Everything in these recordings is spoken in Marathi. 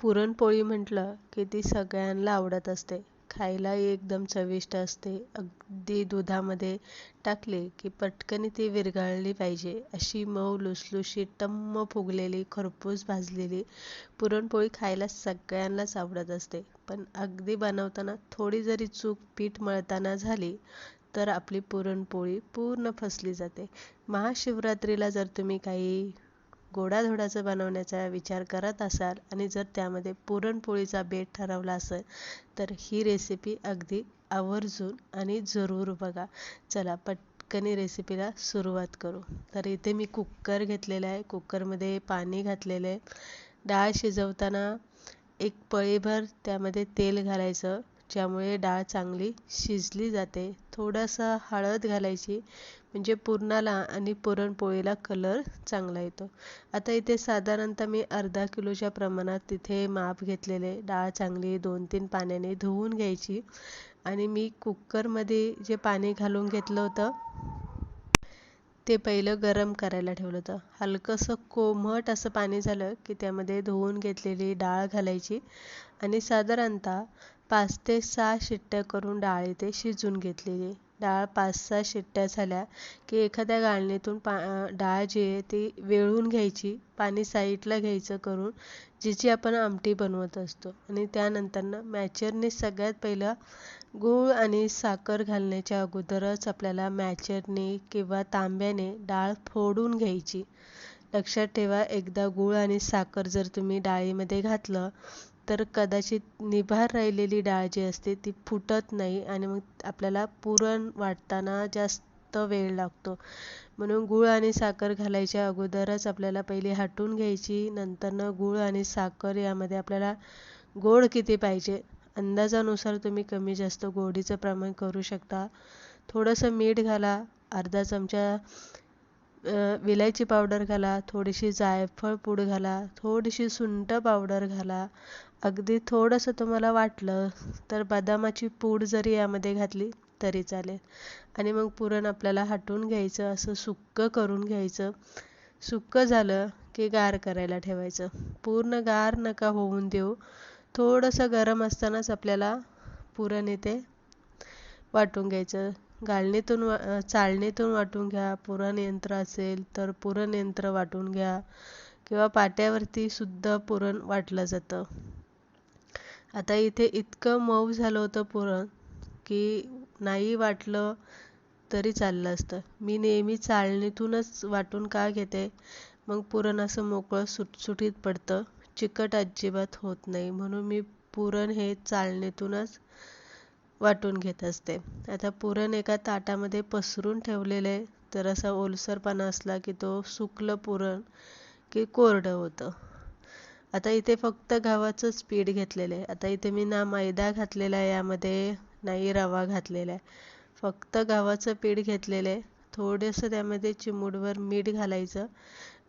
पुरणपोळी म्हटलं की ती सगळ्यांना आवडत असते. खायलाही एकदम चविष्ट असते. अगदी दुधामध्ये टाकली की पटकन ती विरघळली पाहिजे. अशी मऊ लुसलुशी टम्म फुगलेली खरपूस भाजलेली पुरणपोळी खायला सगळ्यांनाच आवडत असते. पण अगदी बनवताना थोडी जरी चूक पीठ मळताना झाली तर आपली पुरणपोळी पूर्ण फसली जाते. महाशिवरात्रीला जर तुम्ही काही गोडाधोडाचं बनवण्याचा विचार करत असाल आणि जर त्यामध्ये पुरणपोळीचा बेट ठरवला असेल तर ही रेसिपी अगदी आवर्जून आणि जरूर बघा. चला पटकनी रेसिपीला सुरुवात करू. तर इथे मी कुकर घेतलेला आहे. कुकरमध्ये पाणी घातलेलं आहे. डाळ शिजवताना एक पळीभर त्यामध्ये तेल घालायचं. ज्यामुळे डाळ चांगली शिजली जाते. थोडंसं हळद घालायची म्हणजे पुरणाला आणि पुरणपोळीला कलर चांगला येतो. आता इथे साधारणतः मी अर्धा किलोच्या प्रमाणात तिथे माप घेतलेले. डाळ चांगली दोन तीन पाण्याने धुवून घ्यायची. आणि मी कुकरमध्ये जे पाणी घालून घेतलं होतं ते पहिलं गरम करायला ठेवलं होतं. हलकंसं कोमट असं पाणी झालं की त्यामध्ये धुवून घेतलेली डाळ घालायची. आणि साधारणतः पाच ते सहा शिट्ट्या करून डाळ इथे शिजून घेतलेली. डाळ पाच सहा शिट्ट्या झाल्या की एखाद्या गाळणीतून पा डाळ जी आहे ती वेळून घ्यायची पाणी साईडला घ्यायचं करून जिची आपण आमटी बनवत असतो. आणि त्यानंतरनं मॅचरने सगळ्यात पहिलं गूळ आणि साखर घालण्याच्या अगोदरच आपल्याला मॅचरने किंवा तांब्याने डाळ फोडून घ्यायची. लक्षात ठेवा एकदा गूळ आणि साखर जर तुम्ही डाळीमध्ये घातलं तर कदाचित निभार राहिलेली डाळ जी असते ती फुटत नाही आणि मग आपल्याला पुरण वाटताना जास्त वेळ लागतो. म्हणून गूळ आणि साखर घालायच्या अगोदरच आपल्याला पहिली हाटून घ्यायची नंतरनं गूळ आणि साखर यामध्ये आपल्याला गोड किती पाहिजे अंदाजानुसार तुम्ही कमी जास्त गोडीचं प्रमाण करू शकता. थोडंसं मीठ घाला अर्धा चमचा विलायची पावडर घाला थोडीशी जायफळ पूड घाला थोडीशी सुंठ पावडर घाला अगदी थोडंसं तुम्हाला वाटलं तर बदामाची पूड जरी यामध्ये घातली तरी चालेल. आणि मग पुरण आपल्याला हटवून घ्यायचं असं सुक्कं करून घ्यायचं. सुक्कं झालं की गार करायला ठेवायचं. पूर्ण गार नका होऊन देऊ. थोडंसं गरम असतानाच आपल्याला पुरण येते. वाटून घ्यायचं. गाळणीतून वा चाळणीतून वाटून घ्या. पुरण यंत्र असेल तर पुरण यंत्र वाटून घ्या. किंवा पाट्यावरती सुद्धा पुरण वाटलं जातं. आता इथे इतकं मऊ झालं होतं पुरण की नाही वाटलं तरी चाललं असतं. मी नेहमी चाळणीतूनच वाटून का घेते? मग पुरण असं मोकळं सुटसुटीत पडतं. चिकट अजिबात होत नाही. म्हणून मी पुरण हे चाळणीतूनच वाटून घेत असते. आता पुरण एका ताटामध्ये पसरून ठेवलेले तर असा ओलसरपणा असला की तो सुकलं पुरण की कोरडं होतं. आता इथे फक्त गव्हाचंच पीठ घेतलेलं आहे. आता इथे मी ना मैदा घातलेला आहे यामध्ये नाही रवा घातलेला आहे. फक्त गव्हाचं पीठ घेतलेलं आहे. थोडंसं त्यामध्ये चिमूटभर मीठ घालायचं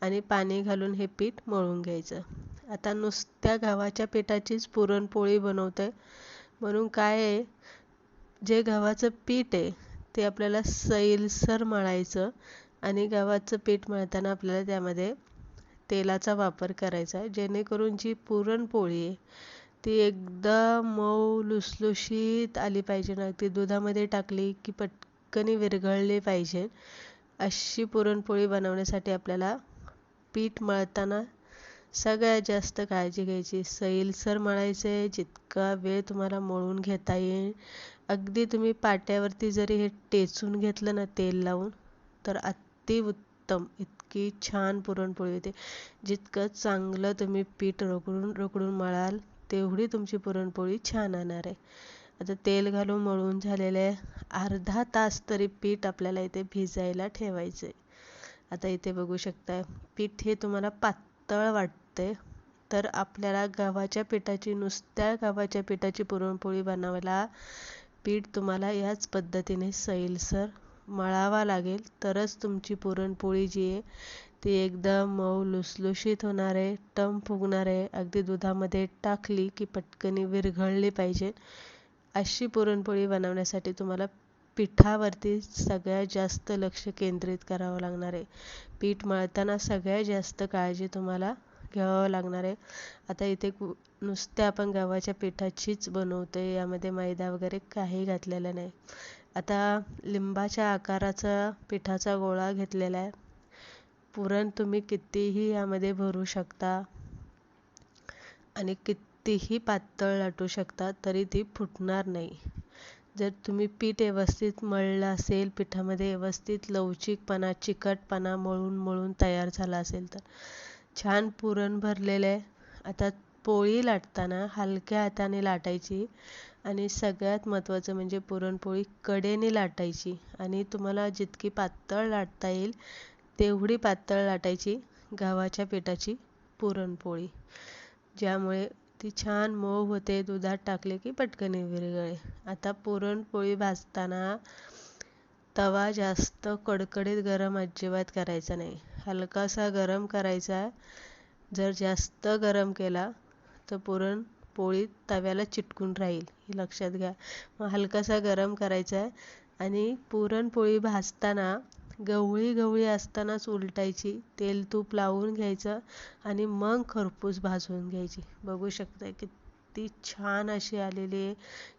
आणि पाणी घालून हे पीठ मळून घ्यायचं. आता नुसत्या गव्हाच्या पिठाचीच पुरणपोळी बनवते म्हणून काय आहे जे गव्हाचं पीठ आहे ते आपल्याला सैलसर मळायचं आणि गव्हाचं पीठ मळताना आपल्याला त्यामध्ये तेलाचा वापर करायचा जेणेकरून जी पुरणपोळी आहे ती एकदम मऊ लुसलुशीत आली पाहिजे. ना ती दुधामध्ये टाकली की पटकन विरघळली पाहिजे. अशी पुरणपोळी बनवण्यासाठी आपल्याला पीठ मळताना सगळ्यात जास्त काळजी घ्यायची. सैलसर मळायचं आहे जितका वेळ तुम्हाला मळून घेता येईल. अगदी तुम्ही पाट्यावरती जरी हे टेचून घेतलं ना तेल लावून तर अति उत्तम. इतकी छान पुरणपोळी होते. जितकं चांगलं तुम्ही पीठ रगडून रगडून मळाल तेवढी तुमची पुरणपोळी छान येणार आहे. आता तेल घालून मळून झालेले अर्धा तास तरी पीठ आपल्याला इथे भिजायला ठेवायचं आहे आता इथे बघू शकताय पीठ हे तुम्हाला पातळ वाटते तर आपल्याला गव्हाच्या पिठाची नुसत्या गव्हाच्या पिठाची पुरणपोळी बनवायला पीठ तुम्हाला याच पद्धतीने सैलसर मळावा लागेल तरच तुमची पुरणपोळी जी आहे ती एकदम मऊ लुसलुशीत होणार आहे टम फुगणार आहे. अगदी दुधामध्ये टाकली की पटकनी विरघळली पाहिजे. अशी पुरणपोळी बनवण्यासाठी तुम्हाला पिठावरती सगळ्यात जास्त लक्ष केंद्रित करावं लागणार आहे. पीठ मळताना सगळ्यात जास्त काळजी तुम्हाला घ्यावं लागणार आहे. आता इथे नुसत्या आपण गव्हाच्या पिठाचीच बनवतोय यामध्ये मैदा वगैरे काही घातलेला नाही. आता लिंबाच्या आकाराचा पिठाचा गोळा घेतलेला आहे. पुरण तुम्ही कितीही यामध्ये भरू शकता आणि कितीही पातळ लाटू शकता तरी ती फुटणार नाही. जर तुम्ही पीठ व्यवस्थित मळलं असेल पिठामध्ये व्यवस्थित लवचिकपणा चिकटपणा मळून मळून तयार झाला असेल तर छान पुरण भरलेलं आहे. आता पोळी लाटताना हलक्या हाताने लाटायची आणि सगळ्यात महत्त्वाचं म्हणजे पुरणपोळी कडेने लाटायची. आणि तुम्हाला जितकी पातळ लाटता येईल तेवढी पातळ लाटायची गव्हाच्या पिठाची पुरणपोळी. ज्यामुळे ती छान मऊ होते दुधात टाकले की पटकन विरघळे. आता पुरणपोळी भाजताना तवा जास्त कडकडीत गरम अजिबात करायचा नाही. हलकासा गरम करायचा. जर जास्त गरम केला तर पुरण पोळी तव्याला चिटकून राहील. हे लक्षात घ्या. मग हलकासा गरम करायचा आहे आणि पुरणपोळी भाजताना गवळी गवळी असतानाच उलटायची. तेल तूप लावून घ्यायचं आणि मग खरपूस भाजून घ्यायची. बघू शकता किती छान अशी आलेली आहे.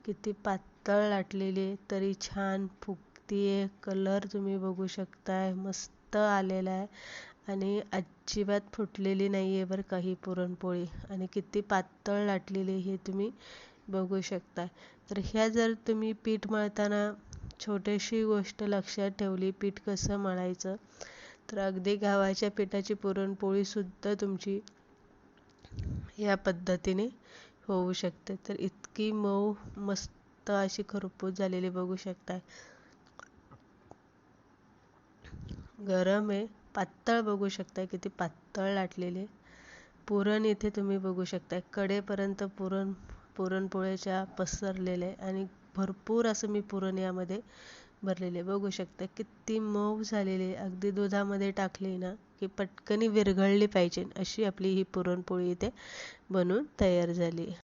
किती पातळ लाटलेली आहे. तरी छान फुगती आहे कलर तुम्ही बघू शकताय. मस्त आलेला आहे. आणि अजिबात फुटलेली नाही आहे बरं काही पुरणपोळी. आणि किती पातळ लाटलेली हे तुम्ही बघू शकता तर ह्या जर तुम्ही पीठ मळताना छोटीशी गोष्ट लक्षात ठेवली पीठ कसं मळायचं तर अगदी गव्हाच्या पिठाची पुरणपोळीसुद्धा तुमची या पद्धतीने होऊ शकते. तर इतकी मऊ मस्त अशी खरपूस झालेली बघू शकताय. गरम आहे. पातळ बघू शकताय किती पातळ लाटलेले. पुरण इथे तुम्ही बघू शकताय. कडेपर्यंत पुरण पुरणपोळ्याच्या पसरलेले आणि भरपूर असं मी पुरण यामध्ये भरलेले. बघू शकता किती मऊ झालेले. अगदी दुधामध्ये टाकली ना की पटकनी विरघळली पाहिजे. अशी आपली ही पुरणपोळी इथे बनून तयार झाली.